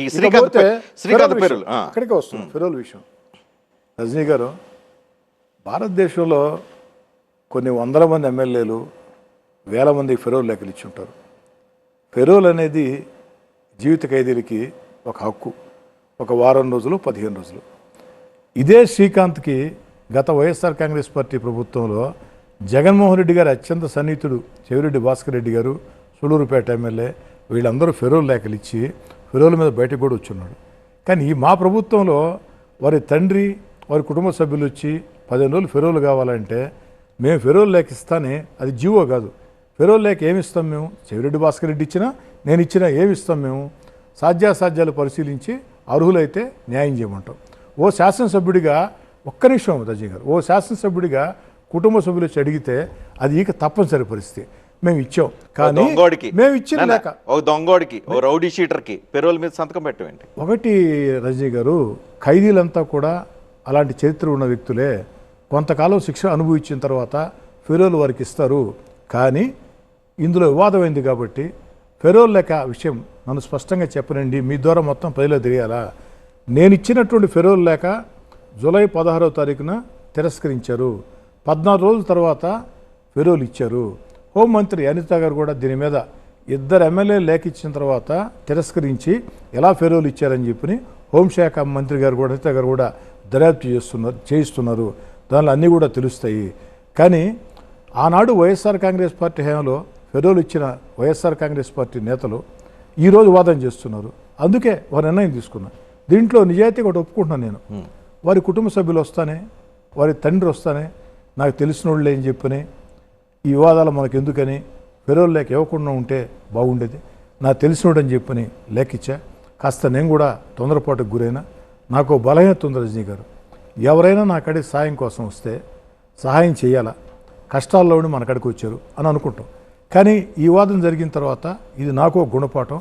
ఈ శ్రీకాంత్ శ్రీకాంత్ పేరులు. అక్కడికే వస్తుంది ఫిరోల్ విషయం. రజనీ గారు భారతదేశంలో కొన్ని వందల మంది ఎమ్మెల్యేలు వేల మందికి ఫెరోల్ లేఖలు ఇచ్చి ఉంటారు ఫెరోల్ అనేది జీవిత ఖైదీలకి ఒక హక్కు. ఒక వారం రోజులు పదిహేను రోజులు. ఇదే శ్రీకాంత్కి గత వైఎస్ఆర్ కాంగ్రెస్ పార్టీ ప్రభుత్వంలో జగన్మోహన్ రెడ్డి గారి అత్యంత సన్నిహితుడు. చెవిరెడ్డి భాస్కర్ రెడ్డి గారు సులూరుపేట ఎమ్మెల్యే. వీళ్ళందరూ ఫెరోల్ లేఖలు ఇచ్చి విలువల మీద బయటకు కూడా వచ్చున్నాడు. కానీ ఈ మా ప్రభుత్వంలో వారి తండ్రి వారి కుటుంబ సభ్యులు వచ్చి పదిహేను రోజులు ఫెరోలు కావాలంటే మేము ఫెరోల్ లేక ఇస్తానే అది జీవో కాదు. ఫెరోల్ లేక ఏమి ఇస్తాం మేము? చెవిరెడ్డి భాస్కర్ రెడ్డి ఇచ్చినా నేను ఇచ్చినా ఏమి ఇస్తాం మేము? సాధ్యాసాధ్యాలు పరిశీలించి అర్హులైతే న్యాయం చేయమంటాం. ఓ శాసనసభ్యుడిగా ఒక్క నిమిషం రజీ గారు ఓ శాసనసభ్యుడిగా కుటుంబ సభ్యులు వచ్చి అడిగితే అది ఇక తప్పనిసరి పరిస్థితి. మేము ఇచ్చాం కానీ దొంగోడికి. మేము ఇచ్చిన లేక. ఓ దొంగోడికి ఓ రౌడీ షీటర్కి పెరోల్ మీద సంతకం పెట్టమేంటి. ఒకటి రజనీ గారు ఖైదీలంతా కూడా అలాంటి చరిత్ర ఉన్న వ్యక్తులే. కొంతకాలం శిక్ష అనుభవించిన తర్వాత ఫెరోల్ వారికి ఇస్తారు. కానీ ఇందులో వివాదమైంది కాబట్టి ఫెరోల్ లేక విషయం నన్ను స్పష్టంగా చెప్పనండి. మీ ద్వారా మొత్తం ప్రజలు తెలియాలా? నేను ఇచ్చినటువంటి ఫెరోల్ లేక జూలై పదహారవ తారీఖున తిరస్కరించారు. పద్నాలుగు రోజుల తర్వాత ఫెరోల్ ఇచ్చారు. హోంమంత్రి అనిత గారు కూడా దీని మీద ఇద్దరు ఎమ్మెల్యే లేఖ ఇచ్చిన తర్వాత తిరస్కరించి ఎలా ఫెరోలు ఇచ్చారని చెప్పి హోంశాఖ మంత్రి గారు కూడా అనిత గారు కూడా దర్యాప్తు చేస్తున్నారు చేయిస్తున్నారు. దానిలో అన్నీ కూడా తెలుస్తాయి. కానీ ఆనాడు వైఎస్ఆర్ కాంగ్రెస్ పార్టీ హయాంలో ఫెరోలు ఇచ్చిన వైఎస్ఆర్ కాంగ్రెస్ పార్టీ నేతలు ఈరోజు వాదన చేస్తున్నారు. అందుకే వారు నిర్ణయం తీసుకున్నారు. దీంట్లో నిజాయితీ ఒకటి ఒప్పుకుంటున్నాను నేను. వారి కుటుంబ సభ్యులు వస్తానే వారి తండ్రి వస్తానే నాకు తెలిసిన వాళ్ళే అని చెప్పని ఈ వివాదాలు మనకు ఎందుకని ఫెరోల్ లేక ఇవ్వకుండా ఉంటే బాగుండేది. నాకు తెలిసినోడని చెప్పని లేఖిచ్చా కాస్త నేను కూడా తొందరపాటుకు గురైనా. నాకు ఓ బలహీనత ఉంది రజనీ గారు. ఎవరైనా నా కాడికి సాయం కోసం వస్తే సహాయం చేయాలా? కష్టాల్లో ఉండి మన కాడికి వచ్చారు అని అనుకుంటాం. కానీ ఈ వాదం జరిగిన తర్వాత ఇది నాకు గుణపాఠం.